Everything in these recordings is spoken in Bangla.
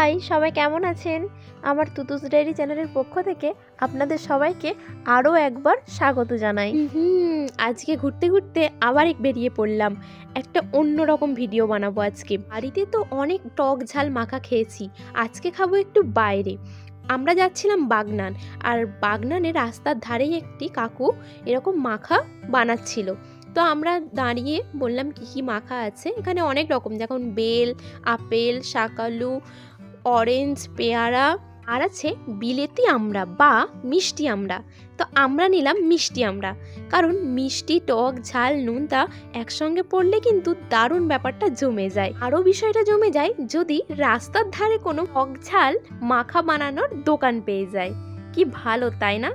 হাই সবাই কেমন আছেন? আমার তুতুস ডায়েরি চ্যানেলের পক্ষ থেকে আপনাদের সবাইকে আরও একবার স্বাগত জানাই। আজকে ঘুরতে ঘুরতে আবার এক বেরিয়ে পড়লাম। একটা অন্যরকম ভিডিও বানাবো আজকে। বাড়িতে তো অনেক টক ঝাল মাখা খেয়েছি। আজকে খাব একটু বাইরে। আমরা যাচ্ছিলাম বাগনান, আর বাগনানের রাস্তার ধারেই একটি কাকু এরকম মাখা বানাচ্ছিল। তো আমরা দাঁড়িয়ে বললাম, কি কি মাখা আছে? এখানে অনেক রকম, যেমন বেল, আপেল শাকালু অরেঞ্জ পেয়ারা, আর আছে বিলেতি আমড়া বা মিষ্টি আমড়া। তো আমরা নিলাম মিষ্টি আমড়া। কারণ মিষ্টি, টক, ঝাল নুনটা একসঙ্গে পড়লে কিন্তু দারুণ ব্যাপারটা জমে যায়। আরও বিষয়টা জমে যায় যদি রাস্তার ধারে কোনো টক ঝাল মাখা বানানোর দোকান পেয়ে যায়। কি ভালো, তাই না?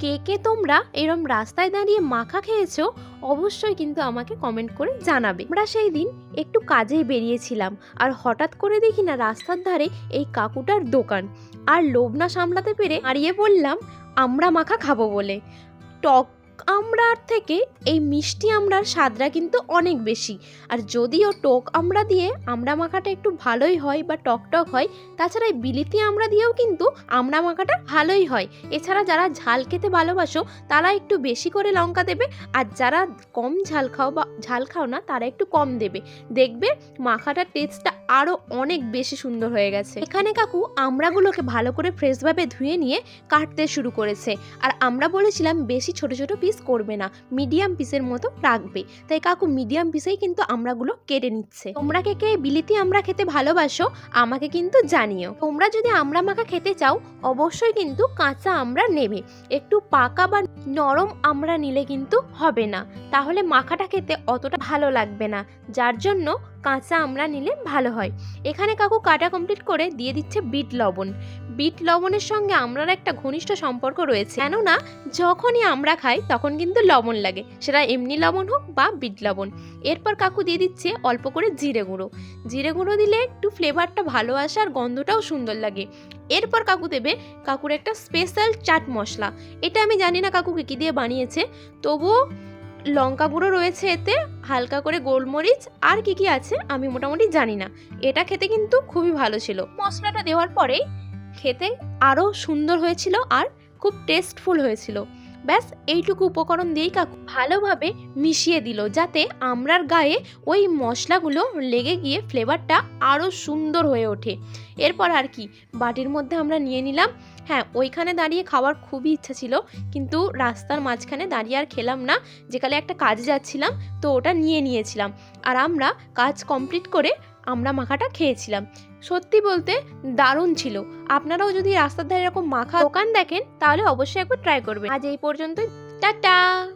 কে কে তোমরা এরম রাস্তায় দাঁড়িয়ে মাখা খেয়েছো অবশ্যই কিন্তু আমাকে কমেন্ট করে জানাবে। আমরা সেই দিন একটু কাজে বেরিয়েছিলাম আর হঠাৎ করে দেখি না রাস্তার ধারে এই কাকুটার দোকান। আর লোভ না সামলাতে পেরে হারিয়ে পড়লাম আমরা মাখা খাব বলে। টক আমড়ার থেকে এই মিষ্টি আমড়ার স্বাদটা কিন্তু অনেক বেশি। আর যদিও টক আমড়া দিয়ে আমড়া মাখাটা একটু ভালোই হয় বা টক টক হয়, তাছাড়া এই বিলিতি আমড়া দিয়েও কিন্তু আমড়া মাখাটা ভালোই হয়। এছাড়া যারা ঝাল খেতে ভালোবাসো, তারা একটু বেশি করে লঙ্কা দেবে, আর যারা কম ঝাল খাও বা ঝাল খাও না, তারা একটু কম দেবে। দেখবে মাখাটার টেস্টটা আরও অনেক বেশি সুন্দর হয়ে গেছে। এখানে কাকু আমড়াগুলোকে ভালো করে ফ্রেশভাবে ধুয়ে নিয়ে কাটতে শুরু করেছে। আর আমরা বলেছিলাম বেশি ছোট ছোট পিস করবে না মিডিয়াম পিসের মতো রাখবে। তাই কাকু মিডিয়াম পিসেই কিন্তু আমড়াগুলো কেটে নিচ্ছে। তোমরা কে কে বিলিতি আমরা খেতে ভালোবাসো, আমাকে কিন্তু জানিও। তোমরা যদি আমড়া মাখা খেতে চাও, অবশ্যই কিন্তু কাঁচা আমড়া নেবে। একটু পাকা বা নরম আমড়া নিলে কিন্তু হবে না। তাহলে মাখাটা খেতে অতটা ভালো লাগবে না। যার জন্য কাঁচা আমড়া নিলে ভালো হয়। এখানে কাকু কাটা কমপ্লিট করে দিয়ে দিচ্ছে বিট লবণ। বিট লবণের সঙ্গে আমরার একটা ঘনিষ্ঠ সম্পর্ক রয়েছে। কেননা, যখনই আমরা খাই তখন কিন্তু লবণ লাগে। সেটা এমনি লবণ হোক বা বিট লবণ। এরপর কাকু দিয়ে দিচ্ছে অল্প করে জিরে গুঁড়ো। জিরে গুঁড়ো দিলে একটু ফ্লেভারটা ভালো আসে আর গন্ধটাও সুন্দর লাগে। এরপর কাকু দেবে কাকুর একটা স্পেশাল চাট মশলা। এটা আমি জানি না কাকু কী দিয়ে বানিয়েছে। তবুও লঙ্কা গুঁড়ো রয়েছে এতে, হালকা করে গোলমরিচ, আর কি কি আছে আমি মোটামুটি জানি না। এটা খেতে কিন্তু খুবই ভালো ছিল। মশলাটা দেওয়ার পরে খেতে আরও সুন্দর হয়েছিল আর খুব টেস্টফুল হয়েছিল। ব্যাস, এইটুকু উপকরণ দিয়েই কাকু ভালোভাবে মিশিয়ে দিল, যাতে আমরার গায়ে ওই মশলাগুলো লেগে গিয়ে ফ্লেভারটা আরও সুন্দর হয়ে ওঠে। এরপর আর কি, বাটির মধ্যে আমরা নিয়ে নিলাম। হ্যাঁ ওইখানে দাঁড়িয়ে খাওয়ার খুবই ইচ্ছা ছিল, কিন্তু রাস্তার মাঝখানে দাঁড়িয়ে আর খেলাম না। যেকালে একটা কাজে যাচ্ছিলাম, তো ওটা নিয়ে নিয়েছিলাম। আর আমরা কাজ কমপ্লিট করে আমরা মাখাটা খেয়েছিলাম। সত্যি বলতে দারুণ ছিল। আপনারাও যদি রাস্তার ধারে এরকম মাখা দোকান দেখেন, তাহলে অবশ্যই একবার ট্রাই করবেন। আজ এই পর্যন্তই। টাটা!